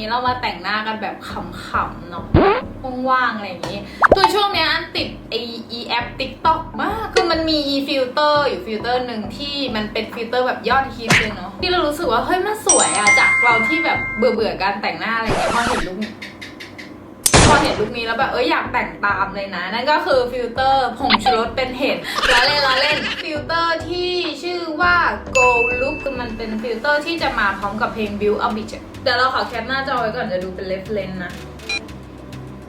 นี้เรามาแต่งหน้ากันแบบขำๆเนาะว่างๆอะไรอย่างนี้ ตัวช่วงเนี้ยอันติดไอแอปติ๊กต็อกมาก คือมันมีอีฟิลเตอร์อยู่ฟิลเตอร์หนึ่งที่มันเป็นฟิลเตอร์แบบยอดฮิตเลยเนาะที่เรารู้สึกว่าเฮ้ยมันสวยอะจากเราที่แบบเบื่อๆการแต่งหน้าอะไรอย่างเงี้ยพอเห็นลุคนี้ พอเห็นลุคนี้แล้วแบบเอ้ยอยากแต่งตามเลยนะ นั่นก็คือฟิลเตอร์ผงชูรสเป็นเห็ดล้อเล่นล้อเล่นฟิลเตอร์ที่ชื่อว่า Go Look คือมันเป็นฟิลเตอร์ที่จะมาพร้อมกับเพลง Build a Beach เดี๋ยวเราขอแคปหน้าจอไว้ก่อนจะดูเป็นเลฟเลนนะ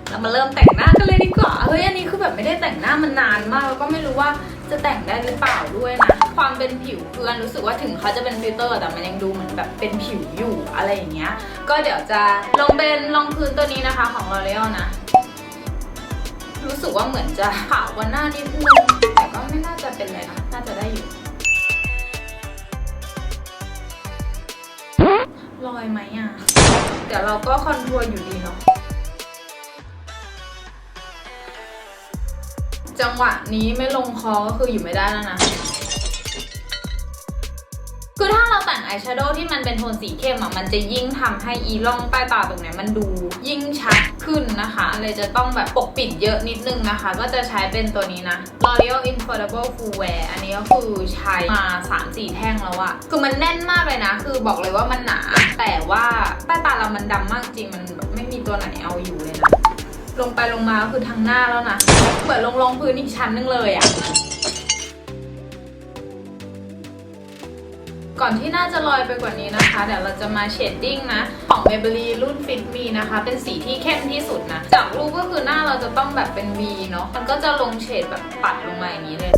เรามาเริ่มแต่งหน้ากันเลยดีกว่า เฮ้ย อันนี้คือแบบไม่ได้แต่งหน้ามานานมาก แล้วก็ไม่รู้ว่า จะแต่งได้หรือเปล่าด้วยนะ ความเป็นผิวคืออันรู้สึกว่าถึงเขาจะเป็นฟิลเตอร์แต่มันยังดูเหมือนแบบเป็นผิวอยู่อะไรอย่างเงี้ย ก็เดี๋ยวจะลงเป็นรองพื้นตัวนี้นะคะของ L'Oreal นะ รู้สึกว่าเหมือนจะขาวกว่าหน้านิดนึงแต่ก็ไม่น่าจะเป็นไรนะน่าจะได้อยู่ลอยไหมอะเดี๋ยวเราก็คอนทัวร์อยู่ดีเนาะ จังหวะนี้ไม่ลงคอก็คืออยู่ไม่ได้แล้วนะ คือถ้าเราแต่งอายแชโดว์ที่มันเป็นโทนสีเข้มอะ มันจะยิ่งทำให้อีร่องใต้ตาตรงนี้มันดูยิ่งชัดขึ้นนะคะ เลยจะต้องแบบปกปิดเยอะนิดนึงนะคะ ก็จะใช้เป็นตัวนี้นะ L'Oreal Infallible Full Wear อันนี้ก็คือใช้มา 3-4 แท่งแล้วอะคือมันแน่นมากเลยนะ คือบอกเลยว่ามันหนา แต่ว่าใต้ตาเรามันดำมากจริง มันไม่มีตัวไหนเอาอยู่เลยนะ ลงไปลงมาก็คือทางหน้าแล้วนะ เหมือนลงรองพื้นอีกชั้นนึงเลยอะก่อนที่น่าจะลอยไปกว่านี้นะคะ เดี๋ยวเราจะมาเชดดิ้งนะ ของ Maybelline รุ่น Fit Me นะคะ เป็นสีที่เข้มที่สุดนะ จากรูปก็คือหน้าเราจะต้องแบบเป็น V เนาะ มันก็จะลงเฉดแบบปัดลงมาอย่างนี้เลย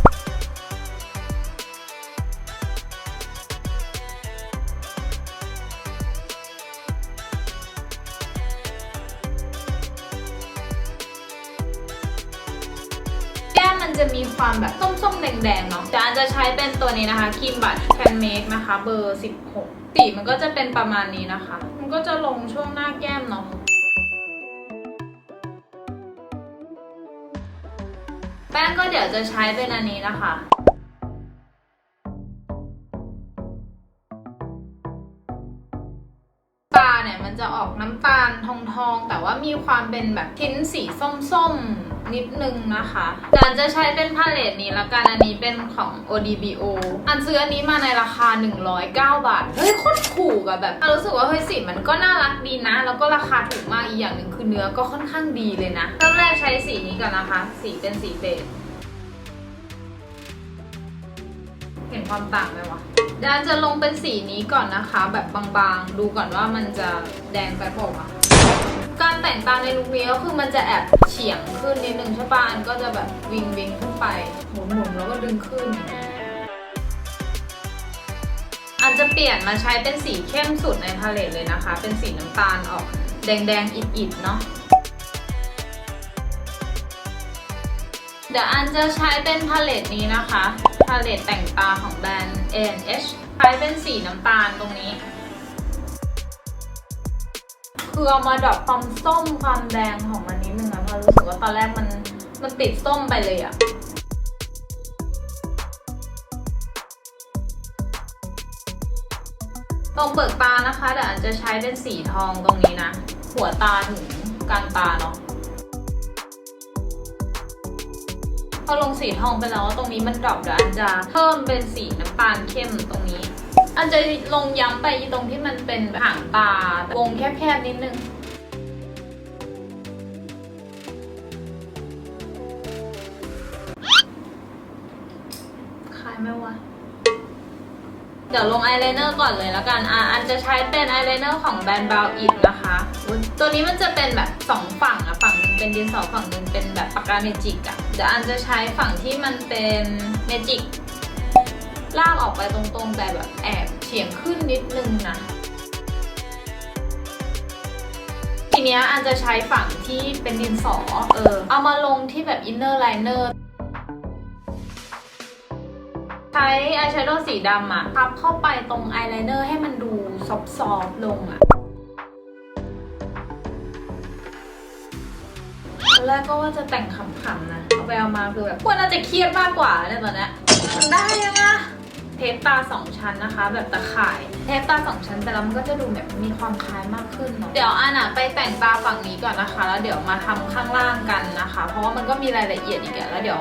มันจะมีความแบบส้มๆ แดงๆ เนาะจานจะใช้เป็นตัวนี้นะคะครีมบัตแพนเมคนะคะเบอร์ 16 สีมันก็จะเป็นประมาณนี้นะคะ มันก็จะลงช่วงหน้าแก้มเนาะแป้งก็เดี๋ยวจะใช้เป็นอันนี้นะคะ น้ำตาลทองทองๆแต่ว่ามีความเป็นแบบทิ้นสีส้มๆ นิดนึงนะคะจานจะใช้เป็นพาเลตนี้ละกันอันนี้เป็นของ ODBO อันซื้ออันนี้มาในราคา 109 บาท เฮ้ยโคตรถูกอะแบบรู้สึกว่าเฮ้ยสีมันก็น่ารักดีนะ แล้วก็ราคาถูกมากอีกอย่างหนึ่งคือเนื้อก็ค่อนข้างดีเลยนะเริ่มแรกใช้สีนี้ก่อนนะคะ สีเป็นสีเบจ ห็นความต่างไหมวะดานจะลงเป็นสีนี้ก่อนนะคะ แบบบางๆ ดูก่อนว่ามันจะแดงไปเปล่าวะการแต่งตาในลุคนี้ก็คือมันจะแอบเฉียงขึ้นนิดนึงใช่ปะอันก็จะแบบวิงวิงขึ้นไปหมุนๆแล้วก็ดึงขึ้น อันจะเปลี่ยนมาใช้เป็นสีเข้มสุดในพาเลตเลยนะคะ เป็นสีน้ำตาลออกแดงๆอิดๆเนาะเดี๋ยวอันจะใช้เป็นพาเลตนี้นะคะ พาเลตแต่งตาของแบรนด์ N&H ใช้เป็นสีน้ำตาลตรงนี้ คือเอามาดรอปความส้มความแดงของมันนิดนึงนะเพราะรู้สึกว่าตอนแรกมันมันติดส้มไปเลยอะตรงเบิกตานะคะเดี๋ยวอันจะใช้เป็นสีทองตรงนี้นะ หัวตาถึงกลางตาเนาะ อลงสีทองไปแล้วตรงนี้มันดรอปเดี๋ยวอันจะเพิ่มเป็นสีน้ำตาลเข้มตรงนี้ อันจะลงย้ำไปตรงที่มันเป็นหางตาวงแคบๆนิดนึงคล้ายไหมวะเดี๋ยวลงอายไลเนอร์ก่อนเลยแล้วกันอะอันจะใช้เป็นอายไลเนอร์ของแบรนด์บาวอิดนะคะ ตัวนี้มันจะเป็นแบบสองฝั่งอะฝั่งหนึงเป็นดินสอฝั่งหนึงเป็นแบบปากกาเมจิกอะเดี๋ยวอันจะใช้ฝั่งที่มันเป็นเมจิกลากออกไปตรงๆแต่แบบแอบเฉียงขึ้นนิดนึงนะทีเนี้ยอันจะใช้ฝั่งที่เป็นดินสอเออเอามาลงที่แบบอินเนอร์ไลเนอร์ใช้อายแชโดว์สีดำอะพับเข้าไปตรงอายไลเนอร์ให้มันดูซอฟต์ๆลงอะ อนแรกก็ว่าจะแต่งขำๆนะ เอาไปเอามาคือแบบควรน่าจะเครียดมากกว่าเนี่ยตอนเนี้ยมันได้ยังอะเทปตาสองชั้นนะคะ แบบตะข่าย เทปตาสองชั้นไปแล้วมันก็จะดูแบบมีความคล้ายมากขึ้นเนาะเดี๋ยวอันอะไปแต่งตาฝั่งนี้ก่อนนะคะ แล้วเดี๋ยวมาทำข้างล่างกันนะคะ เพราะว่ามันก็มีรายละเอียดอีกอะแล้วเดี๋ยว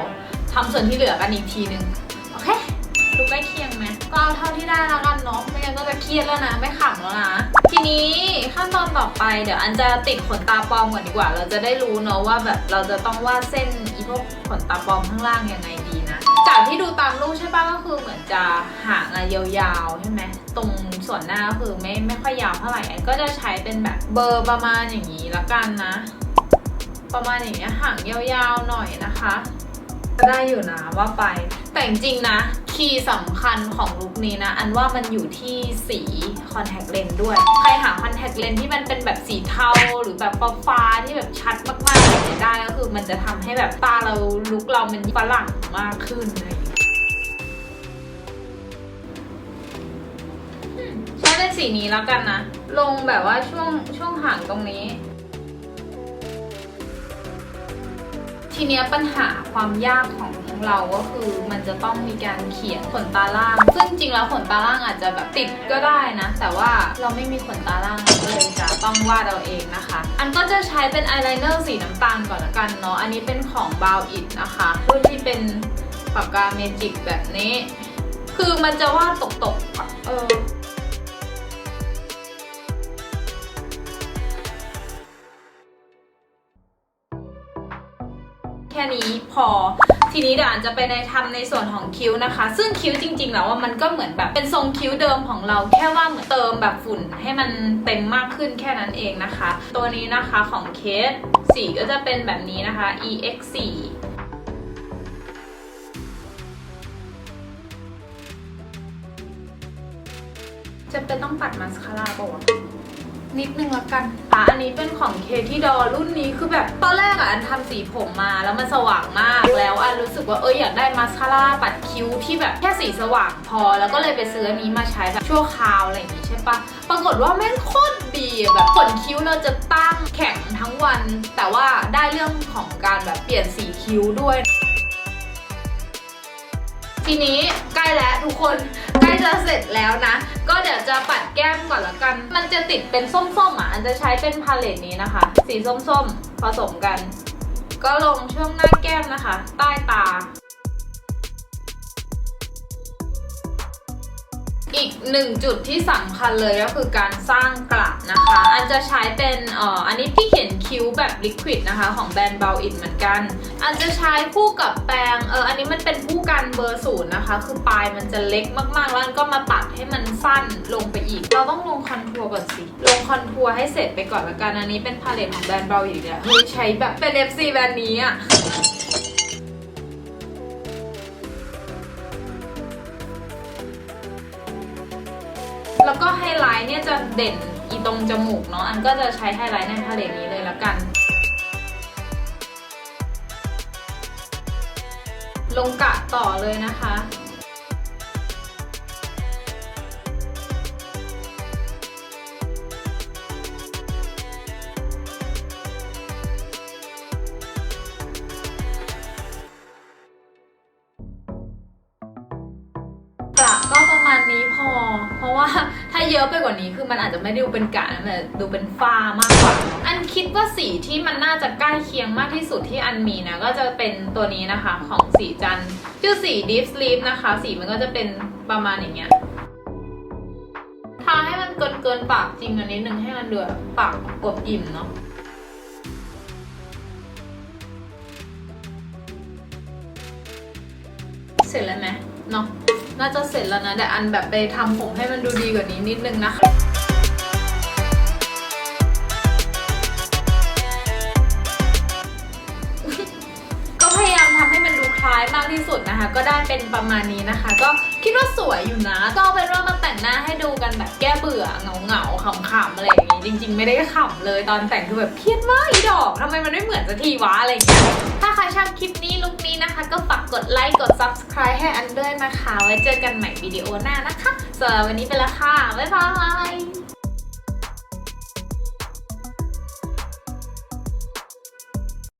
ทำส่วนที่เหลือกันอีกทีนึงโอเค ดูใกล้เคียงไหมก็เอาเท่าที่ได้แล้วกันเนาะไม่งั้นก็จะเครียดแล้วนะไม่ขำแล้วนะทีนี้ขั้นตอนต่อไปเดี๋ยวอันจะติดขนตาปลอมก่อนดีกว่า เราจะได้รู้เนาะว่าแบบเราจะต้องวาดเส้นอีพวกขนตาปลอมข้างล่างยังไงดีนะจากที่ดูตามรูปใช่ปะก็คือเหมือนจะหางอะยาวๆใช่ไหมตรงส่วนหน้าก็คือไม่ไม่ค่อยยาวเท่าไหร่อันก็จะใช้เป็นแบบเบอร์ประมาณอย่างนี้ละกันนะ ประมาณอย่างเงี้ยหางยาวๆหน่อยนะคะก็ได้อยู่นะว่าไปแต่จริงๆนะ คีย์สำคัญของลุคนี้นะ อันว่ามันอยู่ที่สีคอนแทคเลนส์ด้วย ใครหาคอนแทคเลนส์ที่มันเป็นแบบสีเทาหรือแบบฟ้าที่แบบชัดมากๆได้ก็คือมันจะทำให้แบบตาเราลุคเรามันฝรั่งมากขึ้นเงี้ยใช้เป็นสีนี้แล้วกันนะ ลงแบบว่าช่วงช่วงหางตรงนี้ทีเนี้ยปัญหาความยากของเราก็คือมันจะต้องมีการเขียนขนตาล่าง ซึ่งจริงแล้วขนตาล่างอาจจะแบบติดก็ได้นะ แต่ว่าเราไม่มีขนตาล่างเราก็เลยจะต้องวาดเอาเองนะคะ อันก็จะใช้เป็นอายไลเนอร์สีน้ำตาลก่อนละกันเนาะ อันนี้เป็นของ b o w It นะคะรุ่นที่เป็นปากกาเมจิกแบบนี้ คือมันจะวาดตกๆ เออแค่นี้พอ ทีนี้เดี๋ยวอันจะไปในทำในส่วนของคิ้วนะคะ ซึ่งคิ้วจริง ๆ แล้วว่ามันก็เหมือนแบบเป็นทรงคิ้วเดิมของเราแค่ว่าเหมือนเติมแบบฝุ่นให้มันเต็มมากขึ้นแค่นั้นเองนะคะ ตัวนี้นะคะของเคสสีก็จะเป็นแบบนี้นะคะ ex 4 จะเป็นต้องปัดมาสคาร่าป่าวะ นิดนึงละกัน อะอันนี้เป็นของเคที่ดอรุ่นนี้คือแบบตอนแรกอะอันทำสีผมมาแล้วมันสว่างมากแล้วอันรู้สึกว่าเอออยากได้มาสคาร่าปัดคิ้วที่แบบแค่สีสว่างพอ แล้วก็เลยไปซื้ออันนี้มาใช้แบบชั่วคราวอะไรอย่างงี้ใช่ปะปรากฏว่าแม่งโคตรดีแบบขนคิ้วเราจะตั้งแข็งทั้งวัน แต่ว่าได้เรื่องของการแบบเปลี่ยนสีคิ้วด้วยทีนี้ใกล้แล้วทุกคน จะเสร็จแล้วนะ ก็เดี๋ยวจะปัดแก้มก่อนละกัน มันจะติดเป็นส้มๆอะอันจะใช้เป็นพาเลตนี้นะคะ สีส้มๆผสมกัน ก็ลงช่วงหน้าแก้มนะคะ ใต้ตา อีกหนึ่งจุดที่สำคัญเลยก็คือการสร้างกระนะคะ อันจะใช้เป็นเอ่ออันนี้ที่เขียนคิ้วแบบลิควิดนะคะของแบรนด์เบลอินเหมือนกัน อันจะใช้คู่กับแปรงเอออันนี้มันเป็นผู้กันเบอร์ศูนย์นะคะ คือปลายมันจะเล็กมากๆ แล้วอันก็มาตัดให้มันสั้นลงไปอีก เราต้องลงคอนทัวร์ก่อนสิ ลงคอนทัวร์ให้เสร็จไปก่อนละกัน อันนี้เป็นพาเลตของแบรนด์เบลอินเนี่ยเฮ้ยใช้แบบเป็น FC แบรนด์นี้อะ แล้วก็ไฮไลท์เนี่ยจะเด่นอีตรงจมูกเนาะ อันก็จะใช้ไฮไลท์ในพาเลตนี้เลยละกัน ลงกะต่อเลยนะคะ ก็ประมาณนี้พอ เพราะว่าถ้าเยอะไปกว่านี้คือมันอาจจะไม่ดูเป็นกระนะแต่ดูเป็นฝ้ามากกว่า อันคิดว่าสีที่มันน่าจะใกล้เคียงมากที่สุดที่อันมีนะ ก็จะเป็นตัวนี้นะคะของสีจันชื่อสี Deep Sleep นะคะ สีมันก็จะเป็นประมาณอย่างเงี้ยทาให้มันเกินเกินปากจริงอันนิดนึงให้มันดูแบบปากอวบอิ่มเนาะเสร็จแล้วไหมเนาะ น่าจะเสร็จแล้วนะแต่อันแบบไปทำผมให้มันดูดีกว่านี้นิดนึงนะคะ มากที่สุดนะคะ ก็ได้เป็นประมาณนี้นะคะ ก็คิดว่าสวยอยู่นะ ก็เอาเป็นว่ามาแต่งหน้าให้ดูกันแบบแก้เบื่อเหงาเหงาขำๆอะไรอย่างงี้ จริง ๆ ไม่ได้ขำเลยตอนแต่งคือแบบเครียดมากอีดอกทำไมมันไม่เหมือนสักทีวะอะไรอย่างเงี้ยถ้าใครชอบคลิปนี้ลุคนี้นะคะ ก็ฝากกดไลค์กด subscribe ให้อันด้วยนะคะ ไว้เจอกันใหม่วิดีโอหน้านะคะสำหรับวันนี้ไปแล้วค่ะบ๊ายบาย